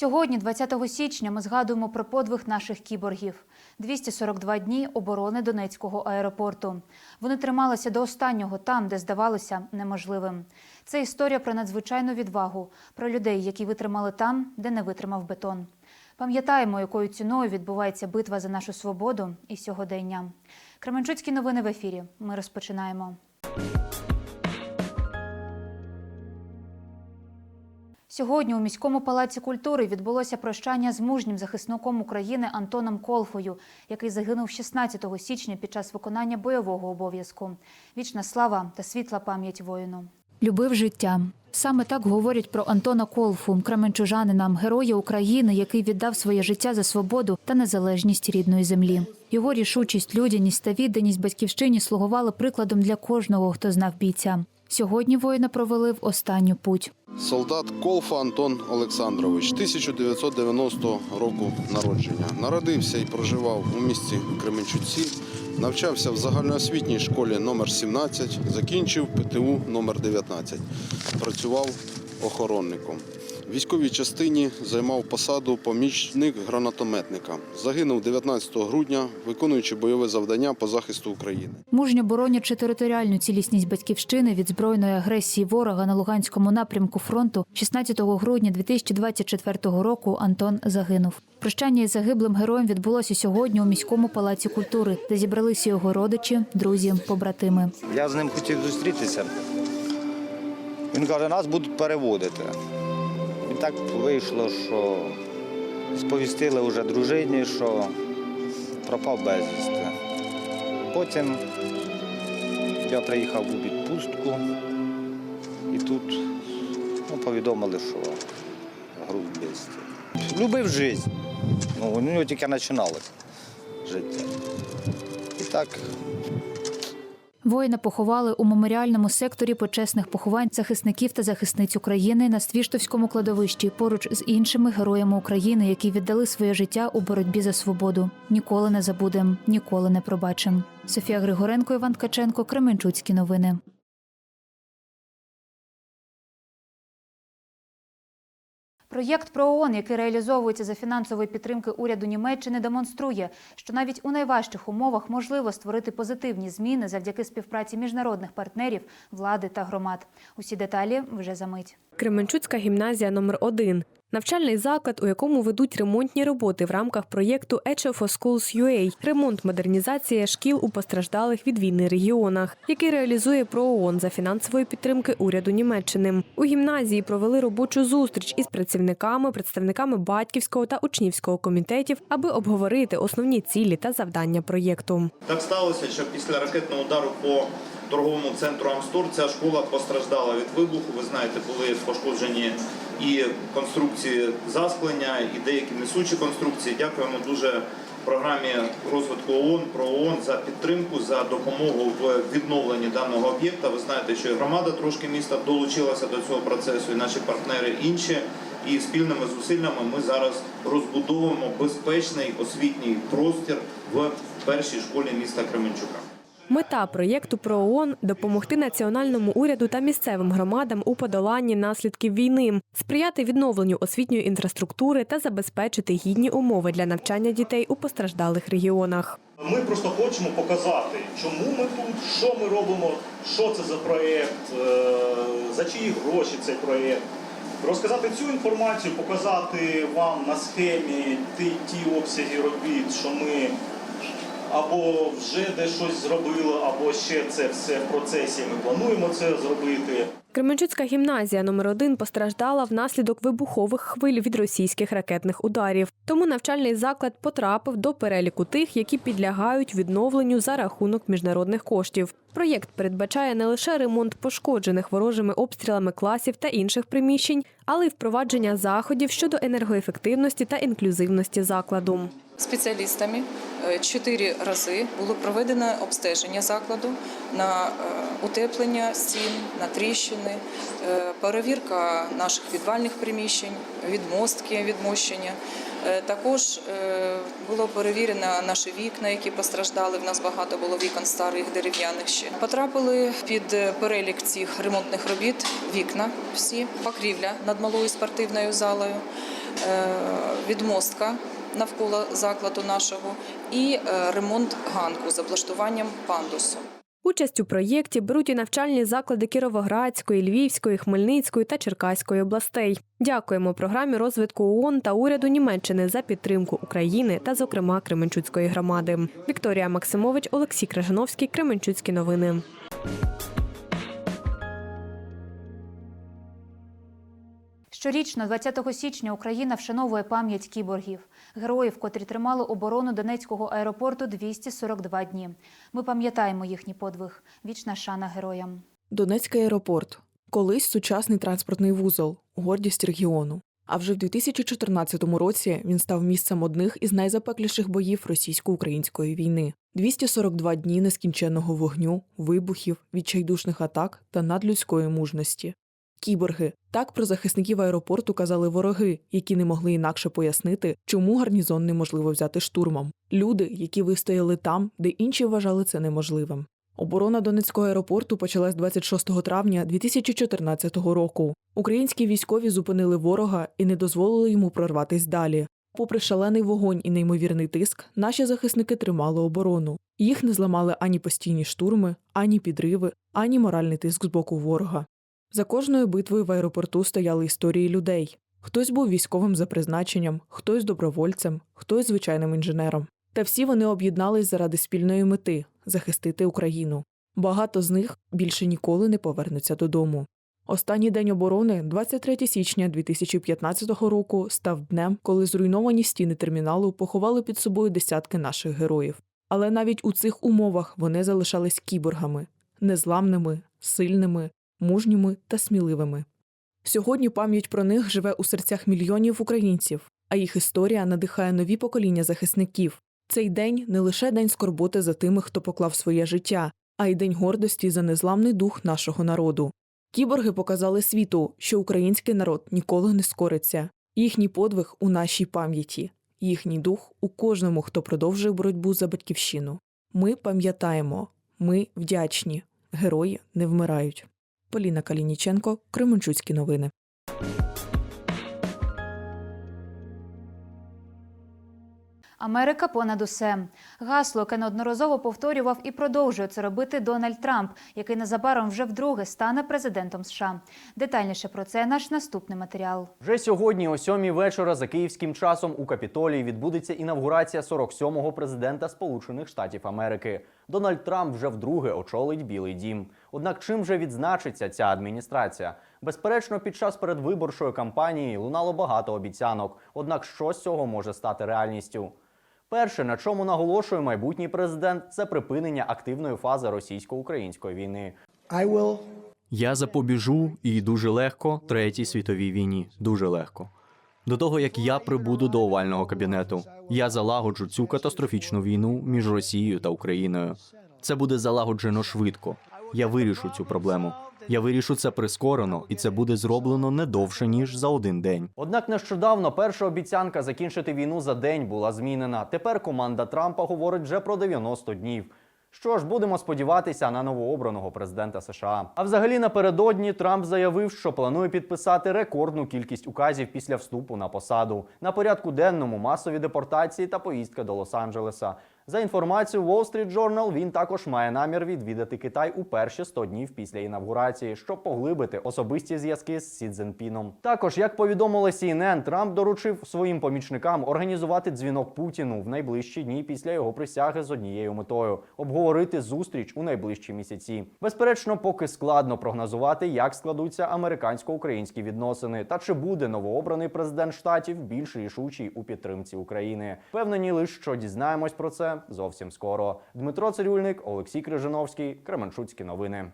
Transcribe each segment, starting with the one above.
Сьогодні, 20 січня, ми згадуємо про подвиг наших кіборгів. 242 дні оборони Донецького аеропорту. Вони трималися до останнього там, де здавалося неможливим. Це історія про надзвичайну відвагу, про людей, які витримали там, де не витримав бетон. Пам'ятаємо, якою ціною відбувається битва за нашу свободу і сьогодення. Кременчуцькі новини в ефірі. Ми розпочинаємо. Сьогодні у міському палаці культури відбулося прощання з мужнім захисником України Антоном Колфою, який загинув 16 січня під час виконання бойового обов'язку. Вічна слава та світла пам'ять воїну. Любив життя. Саме так говорять про Антона Колфу, кременчужанина, героя України, який віддав своє життя за свободу та незалежність рідної землі. Його рішучість, людяність та відданість батьківщині слугували прикладом для кожного, хто знав бійця. Сьогодні воїна провели в останню путь. Солдат Колфа Антон Олександрович, 1990 року народження. Народився і проживав у місті Кременчуці. Навчався в загальноосвітній школі номер 17, закінчив ПТУ номер 19. Працював охоронником. Військовій частині займав посаду помічник гранатометника. Загинув 19 грудня, виконуючи бойове завдання по захисту України. Мужньо боронячи територіальну цілісність батьківщини від збройної агресії ворога на Луганському напрямку фронту, 16 грудня 2024 року Антон загинув. Прощання із загиблим героєм відбулося сьогодні у міському палаці культури, де зібралися його родичі, друзі, побратими. Я з ним хотів зустрітися. Він каже, нас будуть переводити. Так вийшло, що сповістили вже дружині, що пропав безвісти. Потім я приїхав у відпустку і тут ну, повідомили, що груз безвісти. Любив життя. Ну, у нього тільки починалося життя. І так Воїна поховали у меморіальному секторі почесних поховань захисників та захисниць України на Свіштовському кладовищі поруч з іншими героями України, які віддали своє життя у боротьбі за свободу. Ніколи не забудем, ніколи не пробачим. Софія Григоренко, Іван Ткаченко, Кременчуцькі новини. Проєкт про ООН, який реалізовується за фінансової підтримки уряду Німеччини, демонструє, що навіть у найважчих умовах можливо створити позитивні зміни завдяки співпраці міжнародних партнерів, влади та громад. Усі деталі вже за мить. Кременчуцька гімназія номер 1 Навчальний заклад, у якому ведуть ремонтні роботи в рамках проєкту for Schools UA – ремонт модернізація шкіл у постраждалих від війни регіонах, який реалізує ПРООН за фінансової підтримки уряду Німеччини. У гімназії провели робочу зустріч із працівниками, представниками батьківського та учнівського комітетів, аби обговорити основні цілі та завдання проєкту. Так сталося, що після ракетного удару по торговому центру Амстор ця школа постраждала від вибуху. Ви знаєте, були пошкоджені і конструкції засклення, і деякі несучі конструкції. Дякуємо дуже програмі розвитку ООН про ООН за підтримку, за допомогу в відновленні даного об'єкта. Ви знаєте, що і громада трошки міста долучилася до цього процесу, і наші партнери інші. І спільними зусиллями ми зараз розбудовуємо безпечний освітній простір в першій школі міста Кременчука. Мета проєкту ПРООН – допомогти національному уряду та місцевим громадам у подоланні наслідків війни, сприяти відновленню освітньої інфраструктури та забезпечити гідні умови для навчання дітей у постраждалих регіонах. Ми просто хочемо показати, чому ми тут, що ми робимо, що це за проєкт, е, за чиї гроші цей проєкт. Розказати цю інформацію, показати вам на схемі ті, ті обсяги робіт, що ми або вже десь щось зробили, або ще це все в процесі. Ми плануємо це зробити. Кременчуцька гімназія номер 1 постраждала внаслідок вибухових хвиль від російських ракетних ударів. Тому навчальний заклад потрапив до переліку тих, які підлягають відновленню за рахунок міжнародних коштів. Проєкт передбачає не лише ремонт пошкоджених ворожими обстрілами класів та інших приміщень, але й впровадження заходів щодо енергоефективності та інклюзивності закладу. Спеціалістами е, чотири рази було проведено обстеження закладу на е, утеплення стін, на тріщини, е, перевірка наших підвальних приміщень, відмостки, відмощення. Також було перевірено наші вікна, які постраждали. В нас багато було вікон старих дерев'яних ще. Потрапили під перелік цих ремонтних робіт вікна всі, покрівля над малою спортивною залою, відмостка навколо закладу нашого і е, ремонт ганку з облаштуванням пандусу. Участь у проєкті беруть і навчальні заклади Кіровоградської, Львівської, Хмельницької та Черкаської областей. Дякуємо програмі розвитку ООН та уряду Німеччини за підтримку України та, зокрема, Кременчуцької громади. Вікторія Максимович, Олексій Крижановський, Кременчуцькі новини. Щорічно, 20 січня, Україна вшановує пам'ять кіборгів, героїв, котрі тримали оборону Донецького аеропорту 242 дні. Ми пам'ятаємо їхній подвиг. Вічна шана героям. Донецький аеропорт колись сучасний транспортний вузол, гордість регіону. А вже в 2014 році він став місцем одних із найзапекліших боїв російсько-української війни: 242 дні нескінченного вогню, вибухів, відчайдушних атак та надлюдської мужності. Кіборги так про захисників аеропорту казали вороги, які не могли інакше пояснити, чому гарнізон неможливо взяти штурмом. Люди, які вистояли там, де інші вважали це неможливим. Оборона Донецького аеропорту почалась 26 травня 2014 року. Українські військові зупинили ворога і не дозволили йому прорватись далі. Попри шалений вогонь і неймовірний тиск, наші захисники тримали оборону. Їх не зламали ані постійні штурми, ані підриви, ані моральний тиск з боку ворога. За кожною битвою в аеропорту стояли історії людей. Хтось був військовим за призначенням, хтось добровольцем, хтось звичайним інженером. Та всі вони об'єднались заради спільної мети захистити Україну. Багато з них більше ніколи не повернуться додому. Останній день оборони, 23 січня 2015 року, став днем, коли зруйновані стіни терміналу поховали під собою десятки наших героїв. Але навіть у цих умовах вони залишались кіборгами незламними, сильними, мужніми та сміливими. Сьогодні пам'ять про них живе у серцях мільйонів українців, а їх історія надихає нові покоління захисників. Цей день не лише день скорботи за тими, хто поклав своє життя, а й день гордості за незламний дух нашого народу. Кіборги показали світу, що український народ ніколи не скориться. Їхній подвиг у нашій пам'яті, їхній дух у кожному, хто продовжує боротьбу за батьківщину. Ми пам'ятаємо, ми вдячні. Герої не вмирають. Поліна Калініченко, Кременчуцькі новини. Америка понад усе. Гасло, яке неодноразово повторював і продовжує це робити Дональд Трамп, який незабаром вже вдруге стане президентом США. Детальніше про це наш наступний матеріал. Вже сьогодні, о сьомій вечора, за київським часом у Капітолії відбудеться інавгурація 47-го президента Сполучених Штатів Америки. Дональд Трамп вже вдруге очолить Білий Дім. Однак чим же відзначиться ця адміністрація? Безперечно, під час передвиборчої кампанії лунало багато обіцянок. Однак, що з цього може стати реальністю? Перше, на чому наголошує майбутній президент, це припинення активної фази російсько-української війни. Я запобіжу і дуже легко третій світовій війні. Дуже легко. До того як я прибуду до овального кабінету, я залагоджу цю катастрофічну війну між Росією та Україною. Це буде залагоджено швидко. Я вирішу цю проблему. Я вирішу це прискорено, і це буде зроблено не довше ніж за один день. Однак нещодавно перша обіцянка закінчити війну за день була змінена. Тепер команда Трампа говорить вже про 90 днів. Що ж, будемо сподіватися на новообраного президента США. А взагалі напередодні Трамп заявив, що планує підписати рекордну кількість указів після вступу на посаду. На порядку денному масові депортації та поїздка до Лос-Анджелеса. За інформацією Wall Street Journal, він також має намір відвідати Китай у перші 100 днів після інавгурації, щоб поглибити особисті зв'язки з Сі Цзінпіном. Також, як повідомило CNN, Трамп доручив своїм помічникам організувати дзвінок Путіну в найближчі дні після його присяги з однією метою обговорити зустріч у найближчі місяці. Безперечно, поки складно прогнозувати, як складуться американсько-українські відносини, та чи буде новообраний президент штатів більш рішучий у підтримці України. Впевнені лише, що дізнаємось про це зовсім скоро. Дмитро Цирюльник, Олексій Крижановський, Кременчуцькі новини.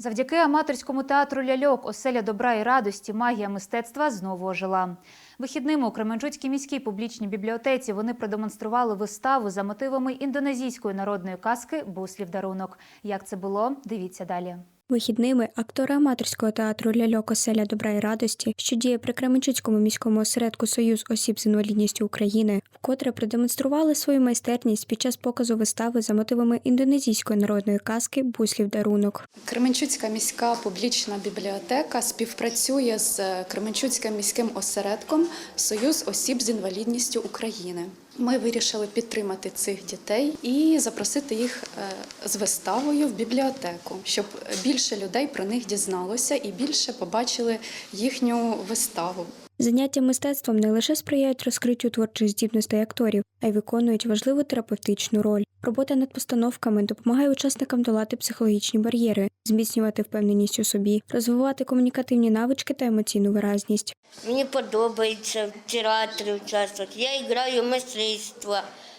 Завдяки аматорському театру ляльок Оселя добра і радості магія мистецтва знову ожила. Вихідними у Кременчуцькій міській публічній бібліотеці вони продемонстрували виставу за мотивами індонезійської народної казки Буслів дарунок. Як це було? Дивіться далі. Вихідними актори аматорського театру Ляльок Оселя добра і радості, що діє при Кременчуцькому міському осередку Союз осіб з інвалідністю України, вкотре продемонстрували свою майстерність під час показу вистави за мотивами індонезійської народної казки Буслів дарунок. Кременчуцька міська публічна бібліотека співпрацює з Кременчуцьким міським осередком Союз осіб з інвалідністю України. Ми вирішили підтримати цих дітей і запросити їх е, з виставою в бібліотеку, щоб більше людей про них дізналося і більше побачили їхню виставу. Заняття мистецтвом не лише сприяють розкриттю творчих здібностей акторів, а й виконують важливу терапевтичну роль. Робота над постановками допомагає учасникам долати психологічні бар'єри, зміцнювати впевненість у собі, розвивати комунікативні навички та емоційну виразність. Мені подобається в театрі участвувати. Я граю мистецтво,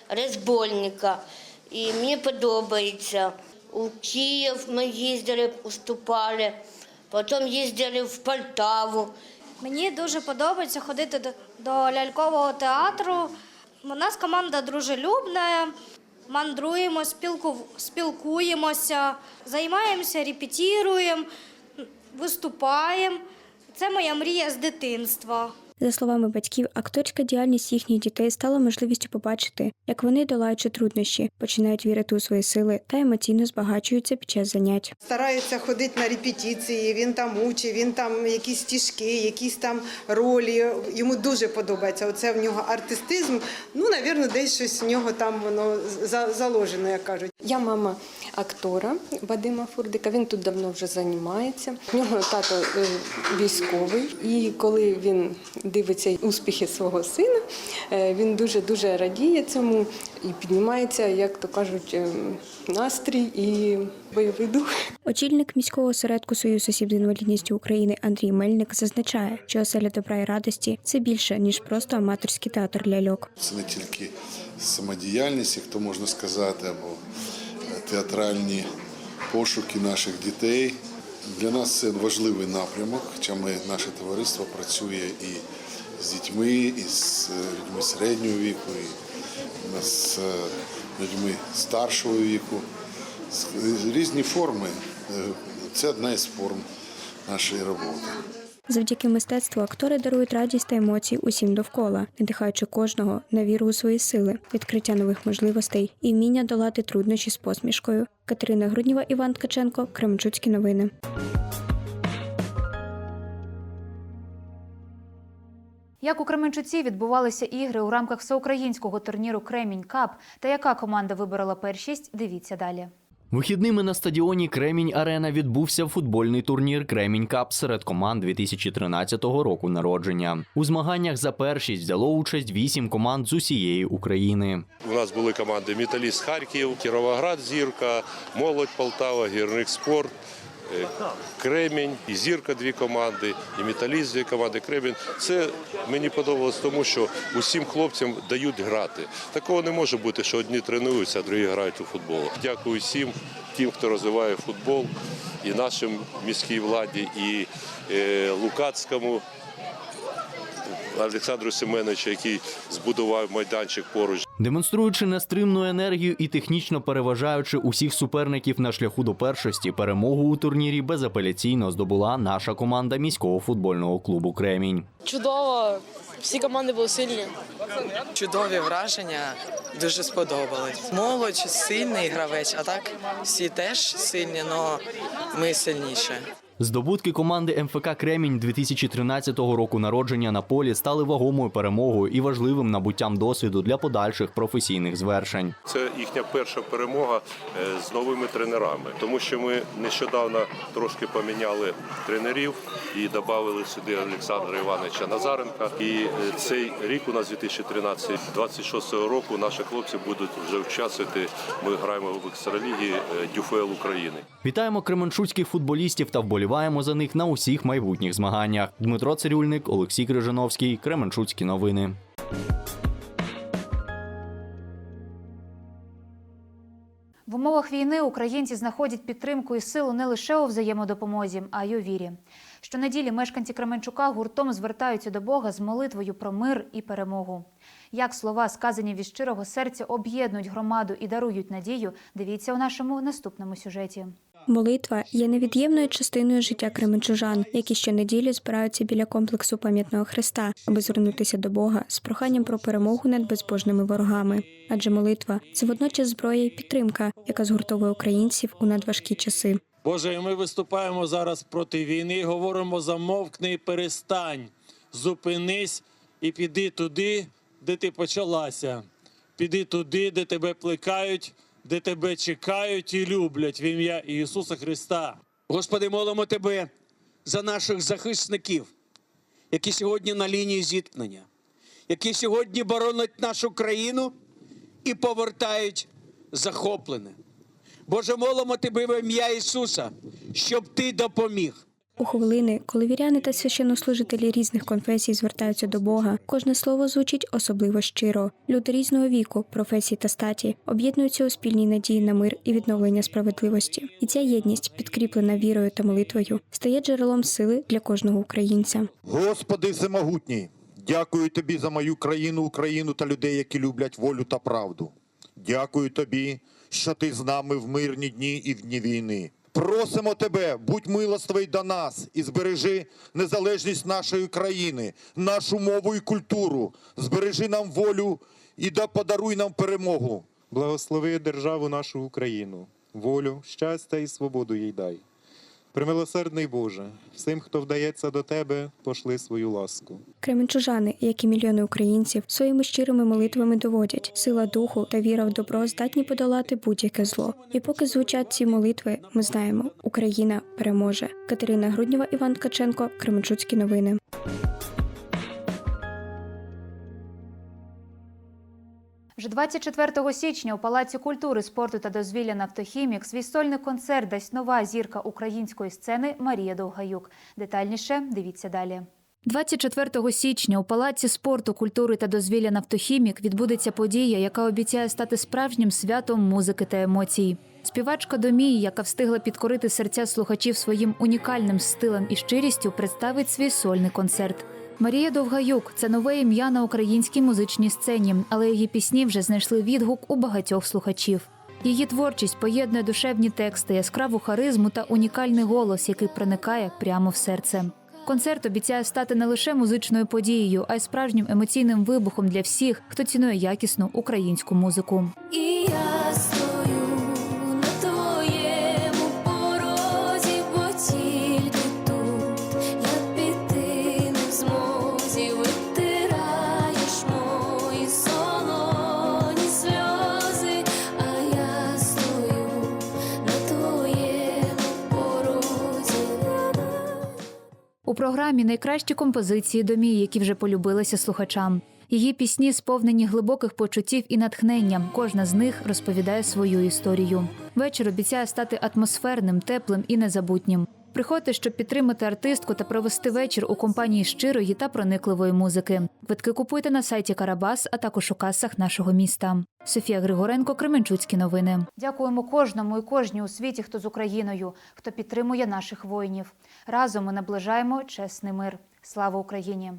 розбольника. І мені подобається. У Київ ми їздили, виступали, потім їздили в Полтаву. Мені дуже подобається ходити до, до лялькового театру. У нас команда дружелюбна, мандруємо, спілку, спілкуємося, займаємося, репетіруємо, виступаємо. Це моя мрія з дитинства. За словами батьків, акторська діяльність їхніх дітей стала можливістю побачити, як вони, долаючи труднощі, починають вірити у свої сили та емоційно збагачуються під час занять. Старається ходити на репетиції, він там учить, він там якісь стіжки, якісь там ролі. Йому дуже подобається. Оце в нього артистизм. Ну, навірно, десь щось в нього там воно за- заложено, як кажуть. Я мама актора Вадима Фурдика. Він тут давно вже займається. В нього тато е, військовий, і коли він дивиться успіхи свого сина, е, він дуже дуже радіє цьому і піднімається, як то кажуть, е, настрій і бойовий дух. Очільник міського осередку Союз осіб з інвалідністю України Андрій Мельник зазначає, що оселя добра і радості це більше ніж просто аматорський театр ляльок. Це не тільки самодіяльність, як то можна сказати, або театральні пошуки наших дітей. Для нас це важливий напрямок, хоча ми, наше товариство працює і з дітьми, і з е, людьми середнього віку, і з е, людьми старшого віку. Різні форми. Е, Це одна із форм нашої роботи. Завдяки мистецтву актори дарують радість та емоції усім довкола, надихаючи кожного на віру у свої сили, відкриття нових можливостей і вміння долати труднощі з посмішкою. Катерина Грудніва, Іван Ткаченко, Кременчуцькі новини. Як у Кременчуці відбувалися ігри у рамках всеукраїнського турніру Кремінь Кап та яка команда виборола першість, дивіться далі. Вихідними на стадіоні Кремінь Арена відбувся футбольний турнір Кремінь Кап серед команд 2013 року народження. У змаганнях за першість взяло участь вісім команд з усієї України. У нас були команди Металіст Харків, Кіровоград, Зірка, Молодь Полтава, Гірник Спорт. Е, Кремінь і зірка дві команди, і металіст дві команди. Кремінь. Це мені подобалось тому, що усім хлопцям дають грати. Такого не може бути, що одні тренуються, а другі грають у футбол. Дякую всім тим, хто розвиває футбол, і нашим міській владі, і е, Лукацькому Олександру Семеновичу, який збудував майданчик поруч. Демонструючи нестримну енергію і технічно переважаючи усіх суперників на шляху до першості, перемогу у турнірі безапеляційно здобула наша команда міського футбольного клубу Кремінь. Чудово, всі команди були сильні. Чудові враження, дуже сподобались. Молодь сильний гравець, а так всі теж сильні, але ми сильніші. Здобутки команди МФК Кремінь 2013 року народження на полі стали вагомою перемогою і важливим набуттям досвіду для подальших професійних звершень. Це їхня перша перемога е, з новими тренерами, тому що ми нещодавно трошки поміняли тренерів і додали сюди Олександра Івановича Назаренка. І е, цей рік у нас 2013, 26 року наші хлопці будуть вже участвувати. Ми граємо в екстралігі е, Дюфел України. Вітаємо кременчуцьких футболістів та вболіваємо за них на усіх майбутніх змаганнях. Дмитро Цирюльник, Олексій Крижановський, Кременчуцькі новини. В умовах війни українці знаходять підтримку і силу не лише у взаємодопомозі, а й у вірі. Щонеділі мешканці Кременчука гуртом звертаються до Бога з молитвою про мир і перемогу. Як слова, сказані від щирого серця, об'єднують громаду і дарують надію, дивіться у нашому наступному сюжеті. Молитва є невід'ємною частиною життя кременчужан, які щонеділі збираються біля комплексу пам'ятного хреста, аби звернутися до Бога з проханням про перемогу над безбожними ворогами. Адже молитва це водночас зброя і підтримка, яка згуртовує українців у надважкі часи. Боже, ми виступаємо зараз проти війни, говоримо замовкни і перестань. Зупинись і піди туди, де ти почалася. Піди туди, де тебе плекають, де тебе чекають і люблять в ім'я Ісуса Христа. Господи, молимо Тебе за наших захисників, які сьогодні на лінії зіткнення, які сьогодні боронять нашу країну і повертають захоплене. Боже, молимо Тебе в ім'я Ісуса, щоб Ти допоміг. У хвилини, коли віряни та священнослужителі різних конфесій звертаються до Бога, кожне слово звучить особливо щиро. Люди різного віку, професій та статі об'єднуються у спільній надії на мир і відновлення справедливості. І ця єдність, підкріплена вірою та молитвою, стає джерелом сили для кожного українця. Господи всемогутній, дякую тобі за мою країну, Україну та людей, які люблять волю та правду. Дякую тобі, що ти з нами в мирні дні і в дні війни. Просимо тебе, будь милостивий до нас і збережи незалежність нашої країни, нашу мову і культуру. Збережи нам волю і да подаруй нам перемогу. Благослови державу нашу Україну, волю, щастя і свободу їй дай. Примилосердний Боже, всім, хто вдається до Тебе, пошли свою ласку. Кременчужани, як і мільйони українців, своїми щирими молитвами доводять, сила духу та віра в добро здатні подолати будь-яке зло. І поки звучать ці молитви, ми знаємо, Україна переможе. Катерина Груднєва, Іван Ткаченко, Кременчуцькі новини. Вже 24 січня у Палаці культури, спорту та дозвілля «Нафтохімік» свій сольний концерт дасть нова зірка української сцени Марія Довгаюк. Детальніше дивіться далі. 24 січня у Палаці спорту, культури та дозвілля «Нафтохімік» відбудеться подія, яка обіцяє стати справжнім святом музики та емоцій. Співачка Домії, яка встигла підкорити серця слухачів своїм унікальним стилем і щирістю, представить свій сольний концерт. Марія Довгаюк це нове ім'я на українській музичній сцені, але її пісні вже знайшли відгук у багатьох слухачів. Її творчість поєднує душевні тексти, яскраву харизму та унікальний голос, який проникає прямо в серце. Концерт обіцяє стати не лише музичною подією, а й справжнім емоційним вибухом для всіх, хто цінує якісну українську музику. І я програмі найкращі композиції домі, які вже полюбилися слухачам. Її пісні сповнені глибоких почуттів і натхненням. Кожна з них розповідає свою історію. Вечір обіцяє стати атмосферним, теплим і незабутнім. Приходьте, щоб підтримати артистку та провести вечір у компанії щирої та проникливої музики. Квитки купуйте на сайті Карабас, а також у касах нашого міста. Софія Григоренко, Кременчуцькі новини. Дякуємо кожному і кожній у світі, хто з Україною, хто підтримує наших воїнів. Разом ми наближаємо чесний мир. Слава Україні!